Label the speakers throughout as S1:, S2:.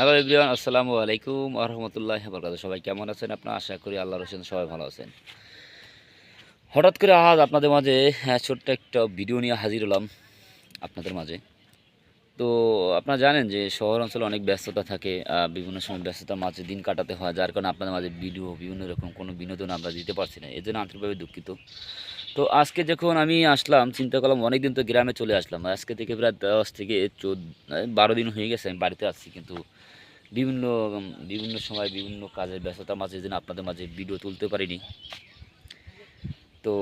S1: Hello everyone আসসালামু আলাইকুম আরহামতুল্লাহ বরকাত সবাই কেমন আছেন আপনার? আশা করি আল্লাহ রসেন সবাই ভালো আছেন। হঠাৎ করে আজ আপনাদের মাঝে ছোট্ট একটা ভিডিও নিয়ে হাজির হলাম আপনাদের মাঝে। তো আপনারা জানেন যে শহর অঞ্চলে অনেক ব্যস্ততা থাকে বিভিন্ন সময় ব্যস্ততার মাঝে দিন কাটাতে হয়। যার কারণে আপনাদের মাঝে ভিডিও বিভিন্ন রকম কোনো বিনোদন আমরা দিতে পারছি না। এর জন্য আন্তরিকভাবে দুঃখিত। তো আজকে যখন আমি আসলাম, চিন্তা করলাম অনেক দিন তো গ্রামে চলে আসলাম। আজকে থেকে প্রায় দশ থেকে চোদ্দ বারো দিন হয়ে গেছে আমি বাড়িতে আসছি কিন্তু বিভিন্ন বিভিন্ন সময় বিভিন্ন কাজের ব্যস্ততার মাঝে যেন আপনাদের মাঝে ভিডিও তুলতে পারিনি। তো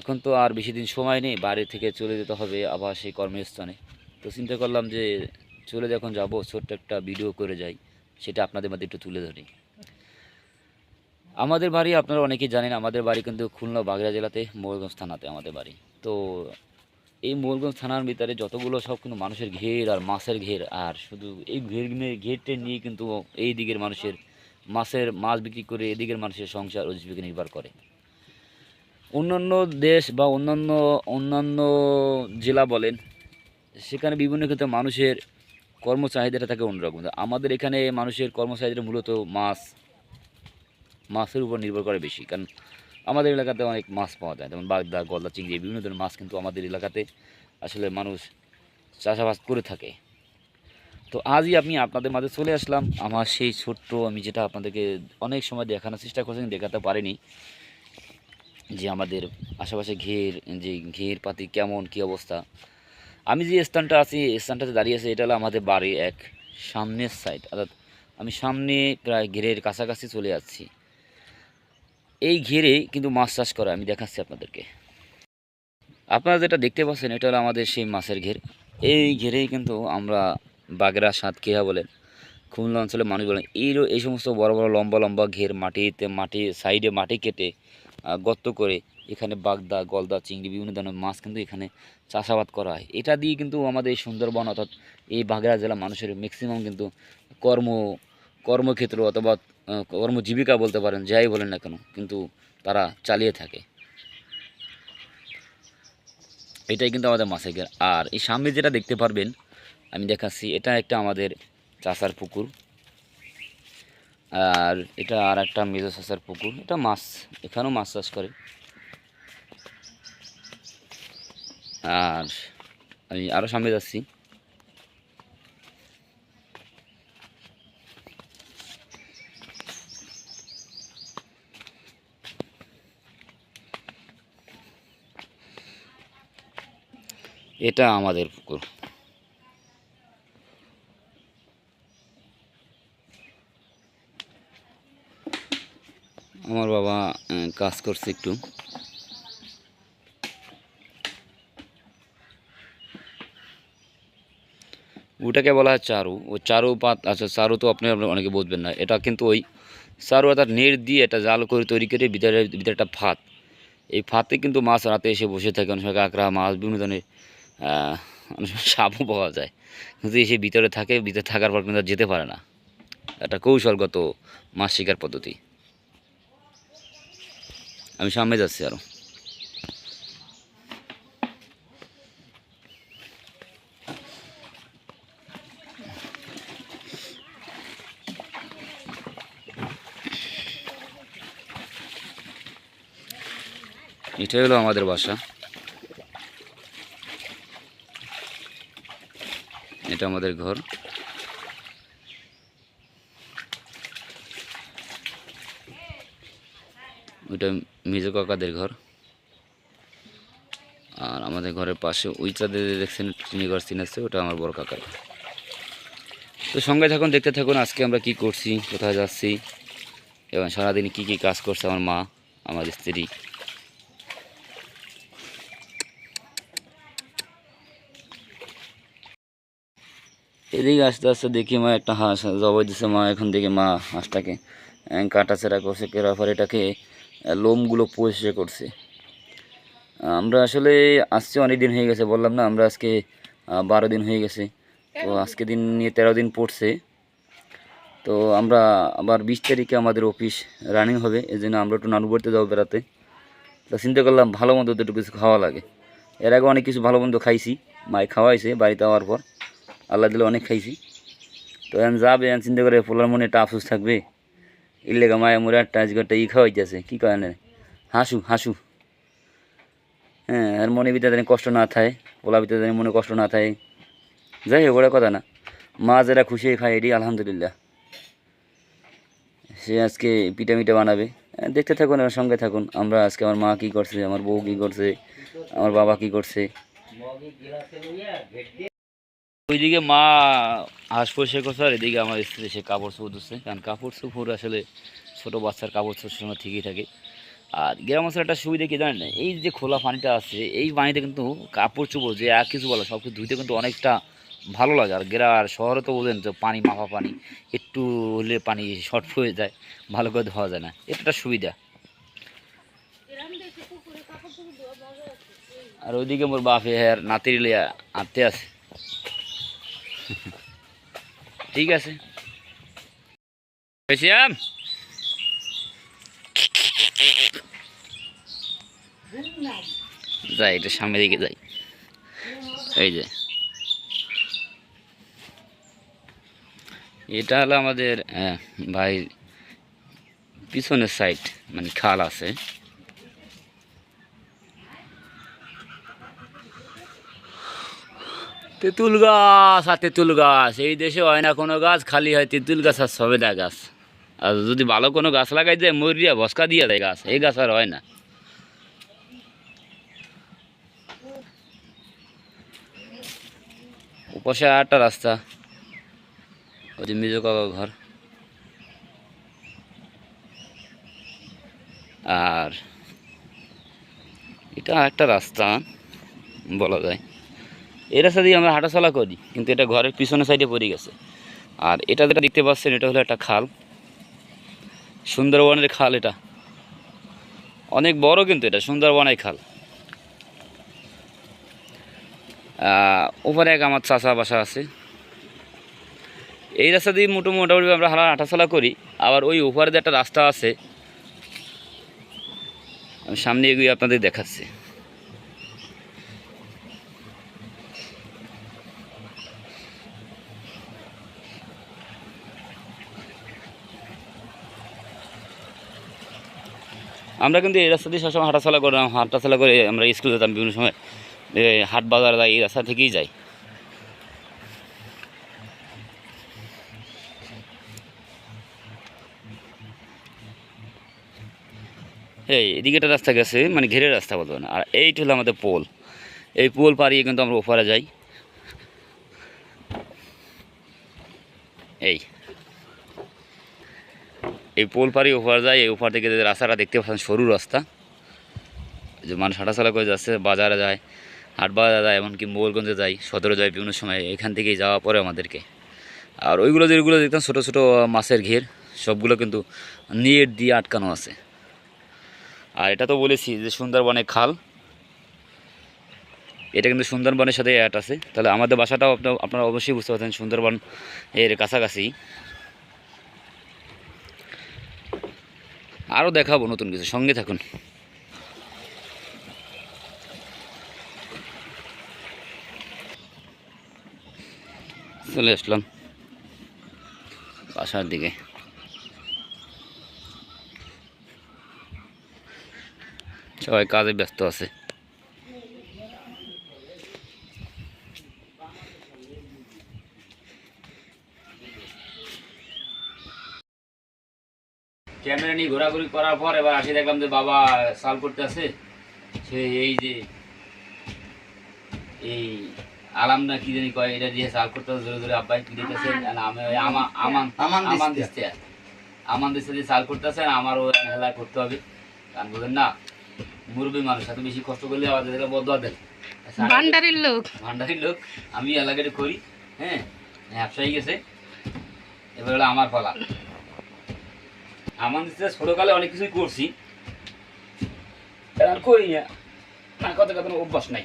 S1: এখন তো আর বেশি দিন সময় নেই, বাড়ি থেকে চলে যেতে হবে আবার সেই কর্মস্থানে। তো চিন্তা করলাম যে চলে যখন যাব, ছোট্ট একটা ভিডিও করে যাই, সেটা আপনাদের মধ্যে একটু তুলে ধরি। আমাদের বাড়ি আপনারা অনেকেই জানেন, আমাদের বাড়ি কিন্তু খুলনা বাগড়া জেলাতে ময়ূরগঞ্জ থানাতে আমাদের বাড়ি। তো এই ময়ূরগঞ্জ থানার ভিতরে যতগুলো সব কিন্তু মানুষের ঘের আর মাছের ঘের, আর শুধু এই ঘের ঘেরটে নিয়ে কিন্তু এই দিকের মানুষের মাছের মাছ বিক্রি করে এদিকের মানুষের সংসার ও জীবিকা নির্ভর করে। অন্যান্য দেশ বা অন্যান্য অন্যান্য জেলা বলেন, সেখানে বিভিন্ন ক্ষেত্রে মানুষের কর্মচাহিদাটা থাকে অন্যরকম। আমাদের এখানে মানুষের কর্মচাহিদা মূলত মাছ মাছের উপর নির্ভর করে বেশি। কারণ আমাদের এলাকাতে অনেক মাছ পাওয়া যায়। যেমন বাগদা, গলদা, চিংড়ি, বিভিন্ন ধরনের মাছ কিন্তু আমাদের এলাকাতে আসলে মানুষ চাষাবাদ করে থাকে। তো আজই আমি আপনাদের মাঝে চলে আসলাম। আমার সেই ছোট্ট, আমি যেটা আপনাদেরকে অনেক সময় দেখানোর চেষ্টা করছি দেখাতে পারিনি। যে আমাদের আশেপাশে ঘের, যে ঘের পাতি কেমন, কি অবস্থা। আমি যে স্থানটা আছি স্থানটাতে দাঁড়িয়ে আছি, এটা হলো আমাদের বাড়ির এক সামনের সাইড অর্থাৎ আমি সামনে প্রায় ঘেরের কাছাকাছি চলে যাচ্ছি। এই ঘেরে কিন্তু মাছ চাষ করে আমি দেখাচ্ছি আপনাদেরকে। আপনারা যেটা দেখতে পাচ্ছেন, এটা হলো আমাদের সেই মাছের ঘের। এই ঘেরেই কিন্তু আমরা বাগেরা সাতক্ষীরা বলেন, খুলনা অঞ্চলে মানুষ বলেন, এই এই সমস্ত বড় বড় লম্বা লম্বা ঘের মাটিতে, মাটি, সাইডে মাটি কেটে গর্ত করে এখানে বাগদা, গলদা, চিংড়ি, বিভিন্ন ধরনের মাছ কিন্তু এখানে চাষাবাদ করা হয়। এটা দিয়ে কিন্তু আমাদের এই সুন্দরবন অর্থাৎ এই বাগেরা জেলা মানুষের ম্যাক্সিমাম কিন্তু কর্ম, কর্মক্ষেত্র অথবা কর্মজীবিকা বলতে পারেন, যাই বলেন না কেন, কিন্তু তারা চালিয়ে থাকে। এটাই কিন্তু আমাদের মাছের ঘের আর। এই সামনে যেটা দেখতে পারবেন, আমি দেখাচ্ছি, এটা একটা আমাদের চাষার পুকুর। আর এটা আর একটা মেজো চাষার পুকুর। এটা মাছ, এখানেও মাছ চাষ করে। আর আমি আরও সামনে যাচ্ছি। এটা আমাদের পুকুর। আমার বাবা কাজ করছে একটু। ওটাকে বলা হয় চারু। ও চারু পাত আচ্ছা চারু তো আপনি অনেকে বুঝবেন না। এটা কিন্তু ওই চারু অর্থাৎ নেট দিয়ে একটা জাল করে তৈরি করে ভিতরে ভিতরে একটা ফাত এই ফাতে কিন্তু মাছ রাতে এসে বসে থাকে। অনেক সময় কাঁকড়া, মাছ, বিভিন্ন ধরনের অনেক সময় সাপও পাওয়া যায়। কিন্তু এসে ভিতরে থাকে, ভিতরে থাকার পর কিন্তু যেতে পারে না। একটা কৌশলগত মাছ শিকার পদ্ধতি। আমি সামনে যাচ্ছি আরও এটাই হলো আমাদের বাসা। এটা আমাদের ঘর। ওইটা মেজো কাকাদের ঘর। আর আমাদের ঘরের পাশে ওইটাতে দেখছেন চিনি ঘর চিন আছে, ওটা আমার বড় কাকার তো সঙ্গে থাকুন, দেখতে থাকুন আজকে আমরা কি করছি, কোথায় যাচ্ছি, এবং সারাদিন কি কি কাজ করছে আমার মা, আমার স্ত্রী। এদিকে আস্তে আস্তে দেখি মা একটা হাঁস জবাই দিছে মা, এখন দেখি মা হাঁসটাকে কাটাছেড়া করছে কেরার পর এটাকে লোমগুলো পরিষ্কার করছে। আমরা আসলে আসছে অনেক দিন হয়ে গেছে, বললাম না, আমরা আজকে বারো দিন হয়ে গেছে। তো আজকে দিন নিয়ে তেরো দিন পড়ছে। তো আমরা আবার বিশ তারিখে আমাদের অফিস রানিং হবে এই জন্য আমরা একটু নানু বাড়িতে যাব বেড়াতে। তো চিন্তা করলাম ভালো মন্দ একটু কিছু খাওয়া লাগে। এর আগে অনেক কিছু ভালো মন্দ খাইছি মাই খাওয়াইছে বাড়িতে আওয়ার পর। আল্লাহ দিলে অনেক খাইছি। তো এখন যাবে, এখন চিন্তা করে পোলার মনে একটা আফসোস থাকবে। এর লেগে মায়া মোরে একটা আজকে একটা ই খাওয়াইতেছে, কী কয় না হাসু হাসু। হ্যাঁ আর মনে ভিতরে কষ্ট না থাকে পোলা ভিতরে মনে কষ্ট না থাকে। যাই হোক, ওটা কথা না। মা যারা খুশি হয়ে খায় এটি আলহামদুলিল্লাহ। সে আজকে পিঠা মিঠা বানাবে। দেখতে থাকুন আর সঙ্গে থাকুন। আমরা আজকে আমার মা কী করছে, আমার বউ কী করছে, আমার বাবা কী করছে। ওইদিকে মা হাঁস পরিষ্কার করছে, আর এদিকে আমার স্ত্রী, সে কাপড় চোপড় ধুচ্ছে। কারণ কাপড় চোপড় আসলে ছোটো বাচ্চার কাপড় চোপড় সময় ঠিকই থাকে। আর গ্রাম অঞ্চলে একটা সুবিধা কি জানেন? এই যে খোলা পানিটা আছে, এই পানিতে কিন্তু কাপড় চোপড় যে এক কিছু বলো সব কিছু ধুইতে কিন্তু অনেকটা ভালো লাগে। আর গ্রাম আর শহরে তো বোঝেন তো পানি মাফা পানি, একটু হলে পানি শর্ট হয়ে যায়, ভালো করে ধোয়া যায় না। এটা সুবিধা। আর ওইদিকে মোর বাপে আর নাতির লিয়া আনতে আছে। ঠিক আছে। পেছিয়াম যাই, একটু সামনে দিকে যাই। এই যে। এটা হলো আমাদের ভাই, পিছনের সাইড মানে খাল আছে। তেঁতুল গাছ আর তেঁতুল গাছ। এই দেশে হয় না কোনো গাছ, খালি হয় তেঁতুল গাছ আর সবেদা গাছ। আর যদি ভালো কোনো গাছ লাগাই যায় মরিয়া ভস্কা দিয়ে দেয় গাছ। এই গাছ আর হয় না। উপাসে আটটা রাস্তা। ওই যে মিজো কাকা ঘর। আর এটা একটা রাস্তা, বলা যায়। এই রাস্তা দিয়ে আমরা হাঁটাচলা করি, কিন্তু এটা ঘরের পিছনের সাইডে পড়ে গেছে। আর এটা যেটা দেখতে পাচ্ছেন, এটা হলো একটা খাল। সুন্দরবনের খাল এটা। অনেক বড় কিন্তু এটা, সুন্দরবনের খাল। ওপারে এক আমার চাচা বাসা আছে। এই রাস্তা দিয়ে মোটো মোটামুটি আমরা হাঁটা হাঁটাচলা করি। আবার ওই ওপারে যে একটা রাস্তা আছে, আমি সামনে এগিয়ে আপনাদের দেখাচ্ছি। আমরা কিন্তু এই রাস্তা দিয়ে সবসময় হাঁটাচলা করলাম হাঁটাচলা করে আমরা স্কুল যেতাম বিভিন্ন সময়। হাট বাজার যাই এই রাস্তা থেকেই যাই। এই, এদিকে একটা রাস্তা গেছে মানে ঘেরে রাস্তা বলব না আর এইটা হলো আমাদের পোল। এই পোল পাড়িয়ে কিন্তু আমরা ওপারে যাই। এই। এই পোল পাড়ি ওপার যায়, এই ওপার থেকে যে রাস্তাটা দেখতে পাচ্ছেন, সরু রাস্তা। যে মানুষ হাঁটাচলা করে যাচ্ছে, বাজারে যায় হাট বাজারে যায়, এমনকি মোগলগঞ্জে যায়, সতেরো যায় বিভিন্ন সময়, এখান থেকেই যাওয়া পরে আমাদেরকে। আর ওইগুলো যেগুলো দেখতাম, ছোটো ছোটো মাছের ঘের, সবগুলো কিন্তু নেট দিয়ে আটকানো আছে। আর এটা তো বলেছি যে সুন্দরবনে খাল। এটা কিন্তু সুন্দরবনের সাথে অ্যাড আছে। তাহলে আমাদের বাসাটাও আপনার, আপনারা অবশ্যই বুঝতে পারছেন সুন্দরবন এর কাছাকাছি। আরও দেখাবো নতুন কিছু। সঙ্গে থাকুন। চলে আসলাম। বাসার দিকে। সবাই কাজে ব্যস্ত আছে। ক্যামেরা নিয়ে ঘোরাঘুরি করার পর এবার আসি দেখলাম যে বাবা সাল করতে আছে। সে এই যে এই আলাম না কি জানি কয় এটা দিয়ে সাল করতে জোরে জোরে আব্বাই কি দিতেছে আমি ওই আমা আমান
S2: আমান
S1: আমান দিচ্ছে আমান দিচ্ছে দিয়ে সাল করতেছে আমারও হেলা করতে হবে। কারণ বলেন না মুরব্বী মানুষ এত বেশি কষ্ট করলে আবার দেখলে বদ দেয়।
S3: ভান্ডারের লোক।
S1: ভান্ডারির লোক। আমি এলাকাটা করি হ্যাঁ ব্যবসায়ী গেছে। এবার হলো আমার পালা। আমার দিতে ছোটোকালে অনেক কিছুই করছি। আর করি না। না কত কত অভ্যাস নাই।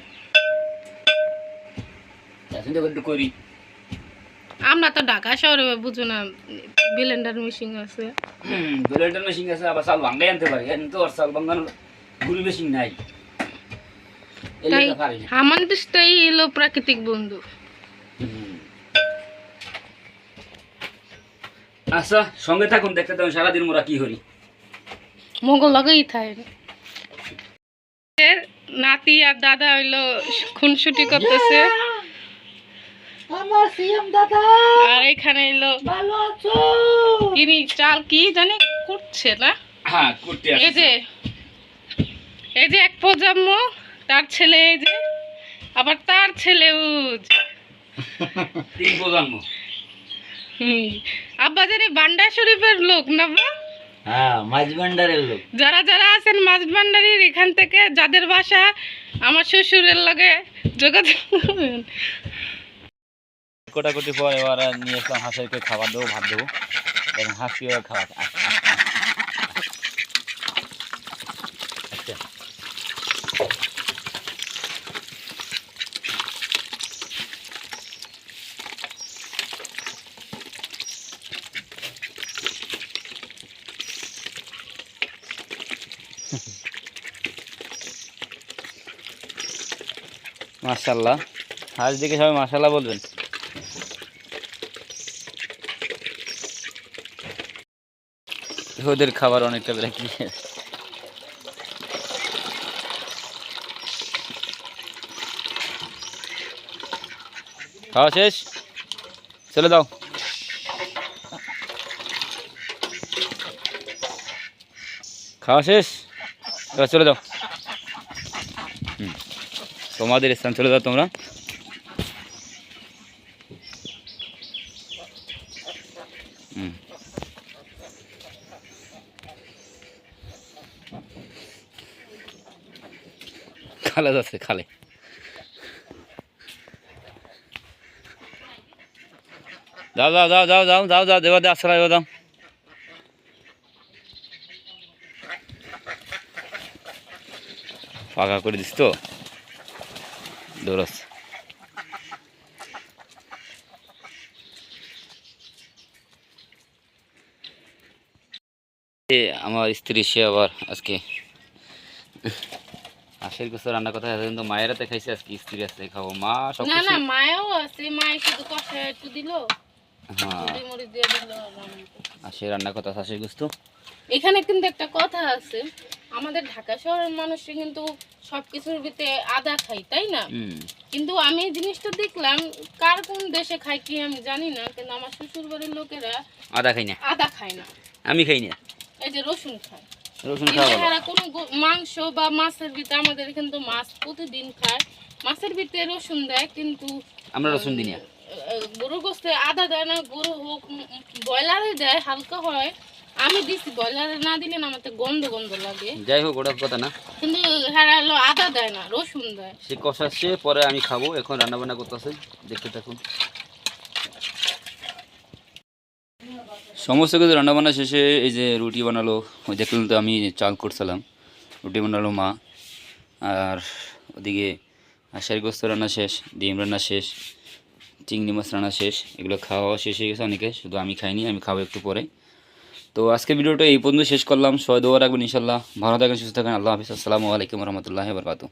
S1: করি।
S3: আমরা তো ঢাকা শহরে বুঝো না ব্লেন্ডার মেশিন আছে।
S1: ব্লেন্ডার মেশিন আছে আবার চাল ভাঙ্গাই আনতে পারি। কিন্তু আর চাল ভাঙ্গানোর গুড়ি মেশিন নাই।
S3: দেশটাই এলো প্রাকৃতিক বন্ধু
S1: হুম। আচ্ছা সঙ্গে থাকুন দেখতে থাকুন সারাদিন মোরা কি করি।
S3: মঙ্গল লগেই থাকে নাতি আর দাদা হইল খুনসুটি করতেছে।
S2: আমার সিএম দাদা।
S3: আর এখানে এলো
S2: ভালো আছো?
S3: তিনি চাল কি জানি করছে না?
S1: হ্যাঁ করতে
S3: এই যে এই যে এক প্রজন্ম তার ছেলে এই যে আবার তার ছেলে উজ
S1: তিন প্রজন্ম।
S3: হুম। আব্বা জানি বান্ডা শরীফের লোক না বা?
S2: হ্যাঁ লোক
S3: যারা যারা আছেন মাঝবান্ডারির এখান থেকে যাদের বাসা আমার শ্বশুরের লগে যোগাযোগ।
S1: কোটাকুটি পর এবার নিয়ে আসলাম হাঁসেরকে খাবার দেবো ভাত দেবো এবং হাসিও খাওয়া মাশাল্লাহ হাঁস দেখে সবাই মাশাল্লাহ বলবেন। ওদের খাবার অনেকটা বেড়ে খাওয়া শেষ? চলে দাও। খাওয়া শেষ? চলে যাও তোমাদের স্থান চলে যাও তোমরা। খালে যাচ্ছে, খালে। যাও যাও যাও যাও যাও যাও যাও দেওয়া দে আসলে দাও। ফাঁকা করে দিস তো? দৌড়াচ্ছে। আমার স্ত্রী সে আবার আজকে আশের কিছু রান্না কথা আছে কিন্তু মায়েরাতে খাইছে আজকে স্ত্রী আছে খাব। মা সব
S3: না না মায়াও আছে মায় শুধু কষা একটু দিল
S1: হ্যাঁ। আশে রান্না কথা আছে আশের গুস্ত
S3: এখানে কিন্তু একটা কথা আছে আমাদের ঢাকা শহরের মানুষরা কিন্তু সবকিছুর ভিতরে আদা খাই তাই না? কিন্তু আমি এই জিনিসটা দেখলাম কার কোন দেশে খায় কি আমি জানি না কিন্তু আমার শ্বশুর বাড়ির লোকেরা
S1: আদা খাই না।
S3: আদা খায় না।
S1: আমি খাই না।
S3: এই যে রসুন খায়।
S1: রসুন খাওয়া ভালো।
S3: কোনো মাংস বা মাছের ভিতরে আমাদের কিন্তু মাছ প্রতিদিন খায়। মাছের ভিতরে রসুন দেয় কিন্তু
S1: আমরা রসুন দিই না।
S3: গরুর গোস্তে আদা দেয় না গরু হোক ব্রয়লারে দেয় হালকা হয় আমি দিছি ব্রয়লারে না দিলে না আমার তো গন্ধ গন্ধ লাগে।
S1: যাই হোক ওটা কথা না।
S3: কিন্তু হ্যাঁ হলো আদা দেয় না রসুন দেয়।
S1: সে কষাচ্ছে পরে আমি খাব এখন রান্না বান্না করতেছে দেখতে থাকুন। সমস্ত কিছু রান্না বান্না শেষে এই যে রুটি বানালো ওই দেখলেন তো আমি চাল করছিলাম। রুটি বানালো মা আর ওদিকে গোস্ত রান্না শেষ ডিম রান্না শেষ চিংড়ি মাছ রান্না শেষ এগুলো খাওয়া শেষ হয়ে গেছে অনেকে শুধু আমি খাইনি আমি খাব একটু পরে। তো আজকে ভিডিওটা এই পর্যন্ত শেষ করলাম। সবাই দোয়া রাখবেন ইনশাল্লাহ ভালো থাকেন, সুস্থ থাকেন। আল্লাহ হাফিজ। আসসালামু আলাইকুম রহমতুল্লাহ বরকাত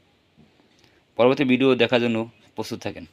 S1: পরবর্তী ভিডিও দেখার জন্য প্রস্তুত থাকেন।